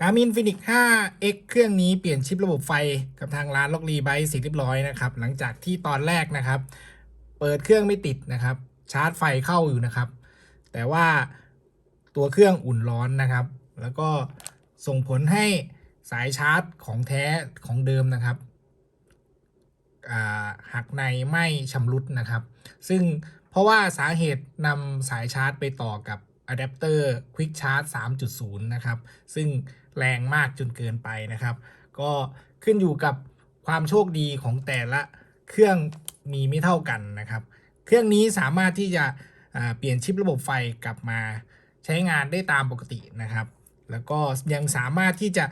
การมินฟินิก 5X เครื่องนี้เปลี่ยนชิประบบไฟกับทางร้านล็อกรีไบเสร็จเรียบร้อยนะครับ หลังจากที่ตอนแรกนะครับ เปิดเครื่องไม่ติดนะครับ ชาร์จไฟเข้าอยู่นะครับ แต่ว่าตัวเครื่องอุ่นร้อนนะครับ แล้วก็ส่งผลให้สายชาร์จของแท้ของเดิมนะครับอ่าหักในไม่ชำรุดนะครับ ซึ่งเพราะว่าสาเหตุนำสายชาร์จไปต่อกับอะแดปเตอร์ Quick Charge 3.0 นะครับ ซึ่ง แรงมากจนเกินไปนะครับ ก็ขึ้นอยู่กับความโชคดีของแต่ละเครื่องมีไม่เท่ากันนะครับ เครื่องนี้สามารถที่จะเปลี่ยนชิประบบไฟกลับมาใช้งานได้ตามปกตินะครับ แล้วก็ยังสามารถที่จะ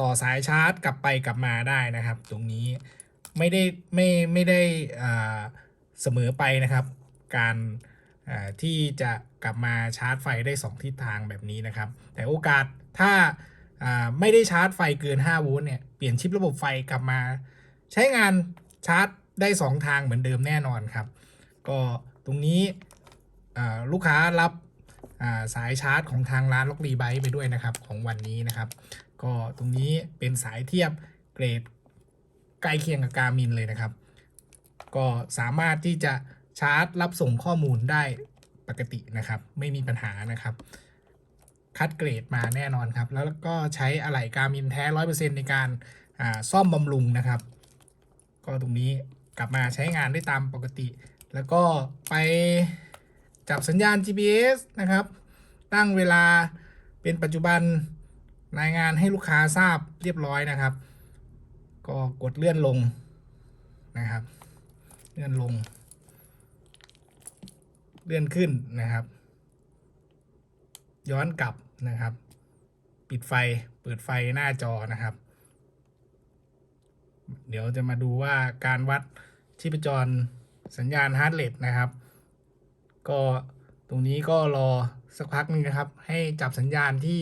ต่อสายชาร์จกลับไปกลับมาได้นะครับ ตรงนี้ไม่ได้ไม่ไม่ได้เสมอไปนะครับ การ ที่จะกลับมาชาร์จไฟได้ 2 ทิศทางแบบนี้นะครับ แต่โอกาสถ้าไม่ได้ชาร์จไฟเกิน 5 โวลต์เนี่ย เปลี่ยนชิประบบไฟกลับมา ใช้งานชาร์จได้ 2 ทางเหมือนเดิมแน่นอนครับ ก็ตรงนี้ลูกค้ารับสายชาร์จของทางร้านล็อกรีไบไปด้วยนะครับของวันนี้นะครับ ก็ตรงนี้เป็นสายเทียบเกรดใกล้เคียงกับการมินเลยนะครับ ก็สามารถที่จะ ชาร์จรับส่งข้อมูลได้ปกตินะครับ ไม่มีปัญหานะครับ คัดเกรดมาแน่นอนครับ แล้วก็ใช้อะไหล่การมินแท้ร้อยเปอร์เซ็นในการซ่อมบำรุงนะครับ ก็ตรงนี้กลับมาใช้งานได้ตามปกติ แล้วก็ไปจับสัญญาณ GPS นะครับ ตั้งเวลาเป็นปัจจุบันรายงานให้ลูกค้าทราบเรียบร้อยนะครับ ก็กดเลื่อนลงนะครับ เลื่อนลง เลื่อนขึ้นนะครับ ย้อนกลับนะครับ ปิดไฟเปิดไฟหน้าจอนะครับ เดี๋ยวจะมาดูว่าการวัดชีพจรสัญญาณฮาร์ดเรทนะครับ ก็ตรงนี้ก็รอสักพักหนึงนะครับ ให้จับสัญญาณที่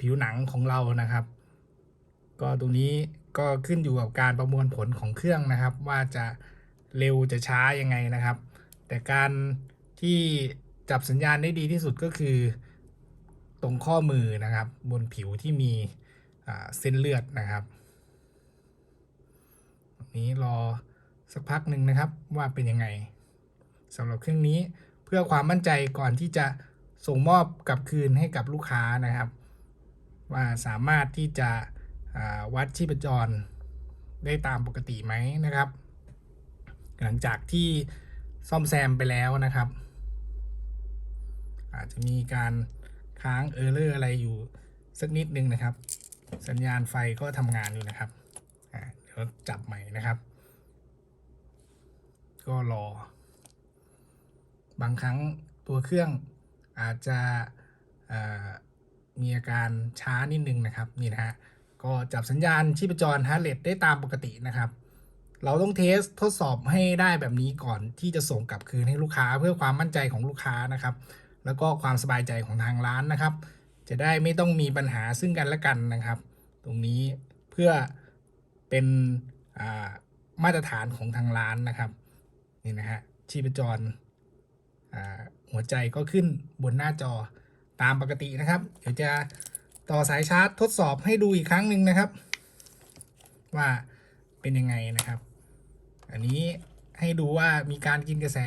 ผิวหนังของเรานะครับ ก็ตรงนี้ก็ขึ้นอยู่กับการประมวลผลของเครื่องนะครับ ว่าจะเร็วจะช้ายังไงนะครับ แต่การที่จับสัญญาณได้ดีที่สุดก็คือตรงข้อมือนะครับ บนผิวที่มีเส้นเลือดนะครับนี้รอสักพักหนึ่งนะครับว่าเป็นยังไงสำหรับเครื่องนี้เพื่อความมั่นใจก่อนที่จะส่งมอบกลับคืนให้กับลูกค้านะครับ ว่าสามารถที่จะวัดชีพจรได้ตามปกติไหมนะครับ หลังจากที่ ซ่อมแซมไปแล้วนะครับ อาจจะมีการค้างเออร์เลอร์อะไรอยู่สักนิดนึงนะครับ สัญญาณไฟก็ทำงานอยู่นะครับเดี๋ยวจับใหม่นะครับ ก็รอ บางครั้งตัวเครื่องอาจจะมีอาการช้านิดนึงนะครับนี่นะฮะก็จับสัญญาณชีพจรฮาร์เรทได้ตามปกตินะครับ เราต้องเทสทดสอบให้ได้แบบนี้ก่อนที่จะส่งกลับคืนให้ลูกค้า เพื่อความมั่นใจของลูกค้านะครับ แล้วก็ความสบายใจของทางร้านนะครับ จะได้ไม่ต้องมีปัญหาซึ่งกันและกันนะครับ ตรงนี้เพื่อเป็นมาตรฐานของทางร้านนะครับนี่นะฮะชีพจรหัวใจก็ขึ้นบนหน้าจอตามปกตินะครับ เดี๋ยวจะต่อสายชาร์จทดสอบให้ดูอีกครั้งหนึ่งนะครับ ว่าเป็นยังไงนะครับ อันนี้ให้ดูว่ามีการกินกระแส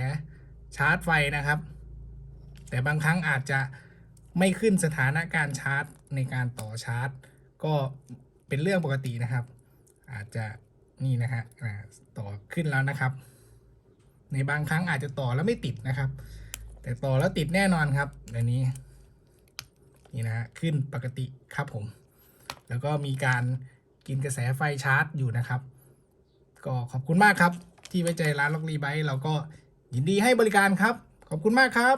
ชาร์จไฟนะครับ แต่บางครั้งอาจจะไม่ขึ้นสถานะการชาร์จในการต่อชาร์จ ก็เป็นเรื่องปกตินะครับ อาจจะนี่นะฮะต่อขึ้นแล้วนะครับ ในบางครั้งอาจจะต่อแล้วไม่ติดนะครับ แต่ต่อแล้วติดแน่นอนครับอันนี้นี่นะฮะขึ้นปกติครับผม แล้วก็มีการกินกระแสไฟชาร์จอยู่นะครับ ก็ขอบคุณมากครับ ที่ไว้ใจร้านล็อกรีไบเราก็ยินดีให้บริการครับ ขอบคุณมากครับ